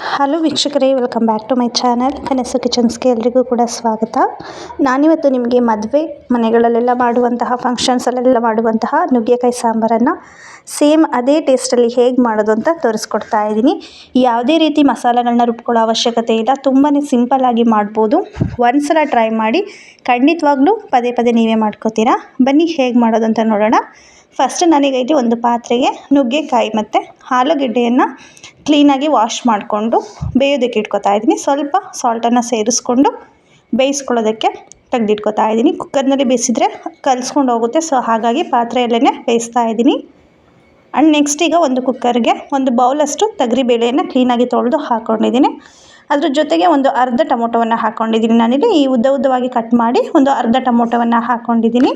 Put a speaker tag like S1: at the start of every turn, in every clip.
S1: Hello ವೀಕ್ಷಕರೇ welcome back to my channel Kanasu ಕಿಚನ್ಸ್ಗೆ ಎಲ್ರಿಗೂ ಕೂಡ ಸ್ವಾಗತ. ನಾನಿವತ್ತು ನಿಮಗೆ ಮದುವೆ, ಮನೆಗಳಲ್ಲೆಲ್ಲ ಮಾಡುವಂತಹ ಫಂಕ್ಷನ್ಸಲ್ಲೆಲ್ಲ ಮಾಡುವಂತಹ ನುಗ್ಗೆಕಾಯಿ ಸಾಂಬಾರನ್ನು ಸೇಮ್ ಅದೇ ಟೇಸ್ಟಲ್ಲಿ ಹೇಗೆ ಮಾಡೋದು ಅಂತ ತೋರಿಸ್ಕೊಡ್ತಾ ಇದ್ದೀನಿ. ಯಾವುದೇ ರೀತಿ ಮಸಾಲೆಗಳನ್ನ ರುಬ್ಕೊಳ್ಳೋ ಅವಶ್ಯಕತೆ ಇಲ್ಲ. ತುಂಬಾ ಸಿಂಪಲ್ಲಾಗಿ ಮಾಡ್ಬೋದು. ಒಂದ್ಸಲ ಟ್ರೈ ಮಾಡಿ ಖಂಡಿತವಾಗ್ಲೂ ಪದೇ ಪದೇ ನೀವೇ ಮಾಡ್ಕೋತೀರಾ? ಬನ್ನಿ ಹೇಗೆ ಮಾಡೋದು ಅಂತ ನೋಡೋಣ. ಫಸ್ಟ್ ನನಗೈತಿ ಒಂದು ಪಾತ್ರೆಗೆ ನುಗ್ಗೆಕಾಯಿ ಮತ್ತು ಆಲೂಗೆಡ್ಡೆಯನ್ನು ಕ್ಲೀನಾಗಿ ವಾಶ್ ಮಾಡಿಕೊಂಡು ಬೇಯೋದಕ್ಕೆ ಇಟ್ಕೊತಾ ಇದ್ದೀನಿ. ಸ್ವಲ್ಪ ಸಾಲ್ಟನ್ನು ಸೇರಿಸ್ಕೊಂಡು ಬೇಯಿಸ್ಕೊಳ್ಳೋದಕ್ಕೆ ತೆಗೆದಿಟ್ಕೊತಾ ಇದ್ದೀನಿ. ಕುಕ್ಕರ್ನಲ್ಲಿ ಬೇಯಿಸಿದ್ರೆ ಕಲಿಸ್ಕೊಂಡು ಹೋಗುತ್ತೆ. ಸೊ ಹಾಗಾಗಿ ಪಾತ್ರೆಯಲ್ಲೇ ಬೇಯಿಸ್ತಾ ಇದ್ದೀನಿ. ಆ್ಯಂಡ್ ನೆಕ್ಸ್ಟ್ ಈಗ ಒಂದು ಕುಕ್ಕರ್ಗೆ ಒಂದು ಬೌಲಷ್ಟು ಬೇಳೆಯನ್ನು ಕ್ಲೀನಾಗಿ ತೊಳೆದು ಹಾಕ್ಕೊಂಡಿದ್ದೀನಿ ಅದ್ರ ಜೊತೆಗೆ ಒಂದು ಅರ್ಧ ಟೊಮೊಟೊವನ್ನು ಹಾಕ್ಕೊಂಡಿದ್ದೀನಿ ನಾನಿಲ್ಲಿ. ಈ ಉದ್ದ ಉದ್ದವಾಗಿ ಕಟ್ ಮಾಡಿ ಒಂದು ಅರ್ಧ ಟೊಮೊಟೊವನ್ನು ಹಾಕ್ಕೊಂಡಿದ್ದೀನಿ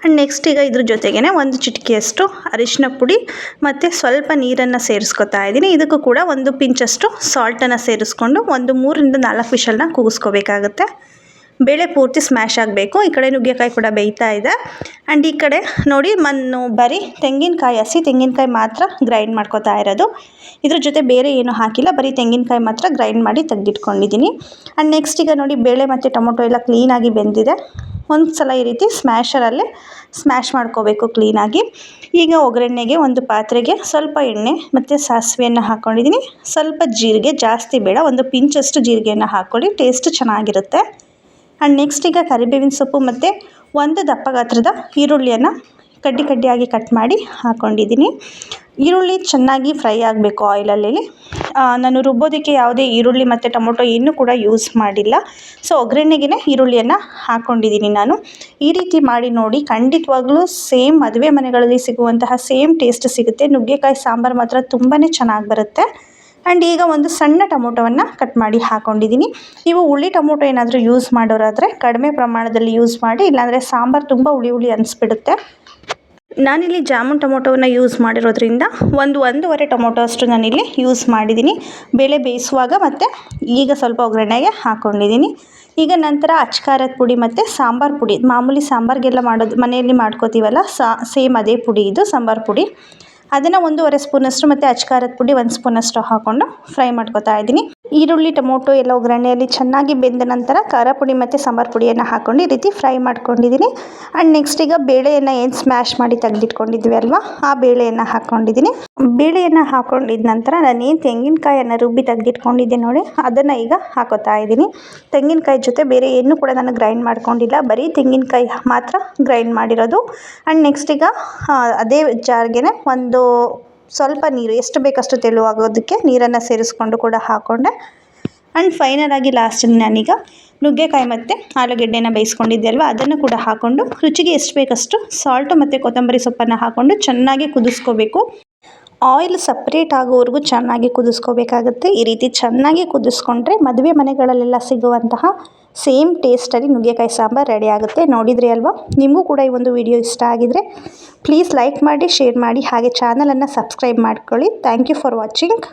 S1: ಆ್ಯಂಡ್ ನೆಕ್ಸ್ಟ್ ಈಗ ಇದ್ರ ಜೊತೆಗೇ ಒಂದು ಚಿಟಿಕೆಯಷ್ಟು ಅರಿಶಿನ ಪುಡಿ ಮತ್ತು ಸ್ವಲ್ಪ ನೀರನ್ನು ಸೇರಿಸ್ಕೊತಾ ಇದ್ದೀನಿ. ಇದಕ್ಕೂ ಕೂಡ ಒಂದು ಪಿಂಚಷ್ಟು ಸಾಲ್ಟನ್ನು ಸೇರಿಸ್ಕೊಂಡು ಒಂದು ಮೂರರಿಂದ ನಾಲ್ಕು ವಿಷಲ್ನ ಕೂಗಿಸ್ಕೋಬೇಕಾಗುತ್ತೆ. ಬೇಳೆ ಪೂರ್ತಿ ಸ್ಮ್ಯಾಶ್ ಆಗಬೇಕು. ಈ ಕಡೆ ನುಗ್ಗೆಕಾಯಿ ಕೂಡ ಬೇಯ್ತಾ ಇದೆ. ಆ್ಯಂಡ್ ಈ ಕಡೆ ನೋಡಿ ಮಣ್ಣು, ಬರೀ, ತೆಂಗಿನಕಾಯಿ, ಹಸಿ ತೆಂಗಿನಕಾಯಿ ಮಾತ್ರ ಗ್ರೈಂಡ್ ಮಾಡ್ಕೋತಾ ಇರೋದು. ಇದ್ರ ಜೊತೆ ಬೇರೆ ಏನೂ ಹಾಕಿಲ್ಲ. ಬರೀ ತೆಂಗಿನಕಾಯಿ ಮಾತ್ರ ಗ್ರೈಂಡ್ ಮಾಡಿ ತೆಗೆದಿಟ್ಕೊಂಡಿದ್ದೀನಿ. ಆ್ಯಂಡ್ ನೆಕ್ಸ್ಟ್ ಈಗ ನೋಡಿ ಬೇಳೆ ಮತ್ತು ಟೊಮೊಟೊ ಎಲ್ಲ ಕ್ಲೀನಾಗಿ ಬೆಂದಿದೆ. ಒಂದು ಸಲ ಈ ರೀತಿ ಸ್ಮ್ಯಾಶರಲ್ಲಿ ಸ್ಮ್ಯಾಶ್ ಮಾಡ್ಕೋಬೇಕು ಕ್ಲೀನಾಗಿ ಈಗ ಒಗ್ಗರಣೆಗೆ ಒಂದು ಪಾತ್ರೆಗೆ ಸ್ವಲ್ಪ ಎಣ್ಣೆ ಮತ್ತು ಸಾಸಿವೆಯನ್ನು ಹಾಕ್ಕೊಂಡಿದ್ದೀನಿ ಸ್ವಲ್ಪ ಜೀರಿಗೆ, ಜಾಸ್ತಿ ಬೇಡ, ಒಂದು ಪಿಂಚಷ್ಟು ಜೀರಿಗೆಯನ್ನು ಹಾಕ್ಕೊಳ್ಳಿ ಟೇಸ್ಟ್ ಚೆನ್ನಾಗಿರುತ್ತೆ. ಆ್ಯಂಡ್ ನೆಕ್ಸ್ಟ್ ಈಗ ಕರಿಬೇವಿನ ಸೊಪ್ಪು ಮತ್ತು ಒಂದು ದಪ್ಪ ಗಾತ್ರದ ಈರುಳ್ಳಿಯನ್ನು ಕಡ್ಡಿ ಕಡ್ಡಿಯಾಗಿ ಕಟ್ ಮಾಡಿ ಹಾಕ್ಕೊಂಡಿದ್ದೀನಿ ಈರುಳ್ಳಿ ಚೆನ್ನಾಗಿ ಫ್ರೈ ಆಗಬೇಕು ಆಯಿಲಲ್ಲಿ ನಾನು ರುಬ್ಬೋದಕ್ಕೆ ಯಾವುದೇ ಈರುಳ್ಳಿ ಮತ್ತು ಟೊಮೊಟೊ ಇನ್ನೂ ಕೂಡ ಯೂಸ್ ಮಾಡಿಲ್ಲ. ಸೊ ಒಗ್ಗರಣೆಗೆ ಈರುಳ್ಳಿಯನ್ನು ಹಾಕ್ಕೊಂಡಿದ್ದೀನಿ ನಾನು. ಈ ರೀತಿ ಮಾಡಿ ನೋಡಿ, ಖಂಡಿತವಾಗ್ಲೂ ಸೇಮ್ ಮದುವೆ ಮನೆಗಳಲ್ಲಿ ಸಿಗುವಂತಹ ಸೇಮ್ ಟೇಸ್ಟ್ ಸಿಗುತ್ತೆ. ನುಗ್ಗೆಕಾಯಿ, ಸಾಂಬಾರು ಮಾತ್ರ ತುಂಬಾ ಚೆನ್ನಾಗಿ ಬರುತ್ತೆ. ಆ್ಯಂಡ್ ಈಗ ಒಂದು ಸಣ್ಣ ಟೊಮೊಟೊವನ್ನು ಕಟ್ ಮಾಡಿ ಹಾಕ್ಕೊಂಡಿದ್ದೀನಿ ನೀವು ಹುಳಿ ಟೊಮೊಟೊ ಏನಾದರೂ ಯೂಸ್ ಮಾಡೋರಾದರೆ ಕಡಿಮೆ ಪ್ರಮಾಣದಲ್ಲಿ ಯೂಸ್ ಮಾಡಿ, ಇಲ್ಲಾಂದರೆ ಸಾಂಬಾರು ತುಂಬ ಹುಳಿ ಹುಳಿ ಅನಿಸ್ಬಿಡುತ್ತೆ. ನಾನಿಲ್ಲಿ ಜಾಮೂನ್ ಟೊಮೊಟೊವನ್ನು ಯೂಸ್ ಮಾಡಿರೋದ್ರಿಂದ ಒಂದು ಒಂದೂವರೆ ಟೊಮೊಟೊ ಅಷ್ಟು ನಾನಿಲ್ಲಿ ಯೂಸ್ ಮಾಡಿದ್ದೀನಿ. ಬೇಳೆ ಬೇಯಿಸುವಾಗ ಮತ್ತು ಈಗ ಸ್ವಲ್ಪ ಒಗ್ಗರಣೆಗೆ ಹಾಕ್ಕೊಂಡಿದ್ದೀನಿ ಈಗ ನಂತರ ಅಚ್ಕಾರದ ಪುಡಿ ಮತ್ತು ಸಾಂಬಾರು ಪುಡಿ. ಮಾಮೂಲಿ ಸಾಂಬಾರಿಗೆಲ್ಲ ಮಾಡೋದು ಮನೆಯಲ್ಲಿ ಮಾಡ್ಕೋತೀವಲ್ಲ ಸೇಮ್ ಅದೇ ಪುಡಿ ಇದು, ಸಾಂಬಾರು ಪುಡಿ. ಅದನ್ನು ಒಂದೂವರೆ ಸ್ಪೂನಷ್ಟು ಮತ್ತು ಅಚ್ಕಾರದ ಪುಡಿ ಒಂದು ಸ್ಪೂನಷ್ಟು ಹಾಕ್ಕೊಂಡು ಫ್ರೈ ಮಾಡ್ಕೊತಾ ಇದ್ದೀನಿ. ಈರುಳ್ಳಿ, ಟೊಮೊಟೊ ಎಲ್ಲ ಒಗ್ಗರಣೆಯಲ್ಲಿ ಚೆನ್ನಾಗಿ ಬೆಂದ ನಂತರ ಖಾರ ಪುಡಿ ಮತ್ತು ಸಾಂಬಾರು ಪುಡಿಯನ್ನು ಹಾಕ್ಕೊಂಡು ಈ ರೀತಿ ಫ್ರೈ ಮಾಡ್ಕೊಂಡಿದ್ದೀನಿ. ಆ್ಯಂಡ್ ನೆಕ್ಸ್ಟ್ ಈಗ ಬೇಳೆಯನ್ನು ಏನು ಸ್ಮ್ಯಾಶ್ ಮಾಡಿ ತೆಗೆದಿಟ್ಕೊಂಡಿದ್ವಿ ಅಲ್ವಾ, ಆ ಬೇಳೆಯನ್ನು ಹಾಕ್ಕೊಂಡಿದ್ದೀನಿ ಬೇಳೆಯನ್ನು ಹಾಕ್ಕೊಂಡಿದ್ದ ನಂತರ ನಾನು ಏನು ತೆಂಗಿನಕಾಯನ್ನು ರುಬ್ಬಿ ತೆಗೆದಿಟ್ಕೊಂಡಿದ್ದೆ ನೋಡಿ, ಅದನ್ನು ಈಗ ಹಾಕೋತಾ ಇದ್ದೀನಿ. ತೆಂಗಿನಕಾಯಿ ಜೊತೆ ಬೇರೆ ಏನು ಕೂಡ ನಾನು ಗ್ರೈಂಡ್ ಮಾಡ್ಕೊಂಡಿಲ್ಲ, ಬರೀ ತೆಂಗಿನಕಾಯಿ ಮಾತ್ರ ಗ್ರೈಂಡ್ ಮಾಡಿರೋದು. ಆ್ಯಂಡ್ ನೆಕ್ಸ್ಟ್ ಈಗ ಅದೇ ಜಾರ್ಗೆ ಒಂದು ಸ್ವಲ್ಪ ನೀರು, ಎಷ್ಟು ಬೇಕಷ್ಟು ತೆಳುವಾಗೋದಕ್ಕೆ ನೀರನ್ನು ಸೇರಿಸ್ಕೊಂಡು ಕೂಡ ಹಾಕ್ಕೊಂಡೆ ಆ್ಯಂಡ್ ಫೈನಲ್ ಆಗಿ ಲಾಸ್ಟಲ್ಲಿ ನಾನೀಗ ನುಗ್ಗೆಕಾಯಿ ಮತ್ತು ಆಲೂಗೆಡ್ಡೆನ ಬೇಯಿಸ್ಕೊಂಡಿದ್ದೆ ಅಲ್ವಾ ಅದನ್ನು ಕೂಡ ಹಾಕ್ಕೊಂಡು ರುಚಿಗೆ ಎಷ್ಟು ಬೇಕಷ್ಟು ಸಾಲ್ಟು ಮತ್ತು ಕೊತ್ತಂಬರಿ ಸೊಪ್ಪನ್ನು ಹಾಕ್ಕೊಂಡು ಚೆನ್ನಾಗಿ ಕುದಿಸ್ಕೋಬೇಕು. ಆಯಿಲ್ ಸಪ್ರೇಟ್ ಆಗೋವರೆಗೂ ಚೆನ್ನಾಗಿ ಕುದಿಸ್ಕೋಬೇಕಾಗುತ್ತೆ. ಈ ರೀತಿ ಚೆನ್ನಾಗಿ ಕುದಿಸ್ಕೊಂಡ್ರೆ ಮದುವೆ ಮನೆಗಳಲ್ಲೆಲ್ಲ ಸಿಗುವಂತಹ ಸೇಮ್ ಟೇಸ್ಟಲ್ಲಿ ನುಗ್ಗೆಕಾಯಿ ಸಾಂಬಾರು ರೆಡಿ ಆಗುತ್ತೆ. ನೋಡಿದ್ರಿ ಅಲ್ವಾ? ನಿಮಗೂ ಕೂಡ ಈ ಒಂದು ವಿಡಿಯೋ ಇಷ್ಟ ಆಗಿದರೆ ಪ್ಲೀಸ್ ಲೈಕ್ ಮಾಡಿ ಶೇರ್ ಮಾಡಿ, ಹಾಗೆ ಚಾನಲನ್ನು ಸಬ್ಸ್ಕ್ರೈಬ್ ಮಾಡ್ಕೊಳ್ಳಿ. Thank you for watching